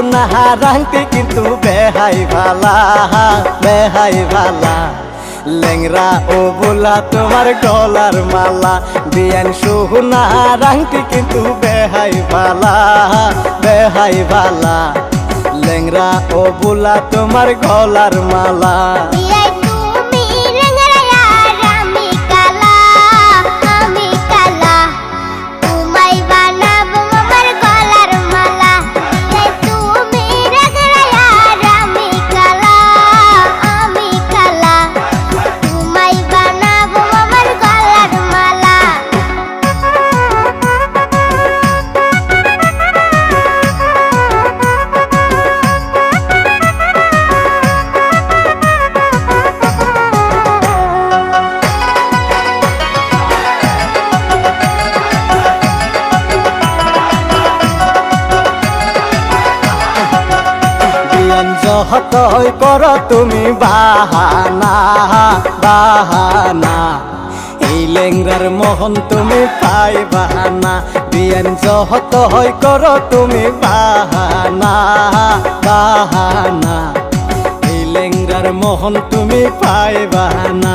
রাংটি কিন্তু বেহাই ভালা বেহাই ভালা। লেংরা ও বোলা, তোমার গলার মালা। বিয়ান সোহনা রাংটি কিন্তু বেহাই ভালা বেহাই ভালা। লেংরা ও বোলা, তোমার গলার মালা। বিয়ান যহতই কর তুমি বাহানা বাহানা। এই লেংরার মোহন তুমি পাই বাহানা বিয়ান যহত হয় কর তুমি বাহানা বাহানা। এই লেংরার মোহন তুমি পাই বাহানা।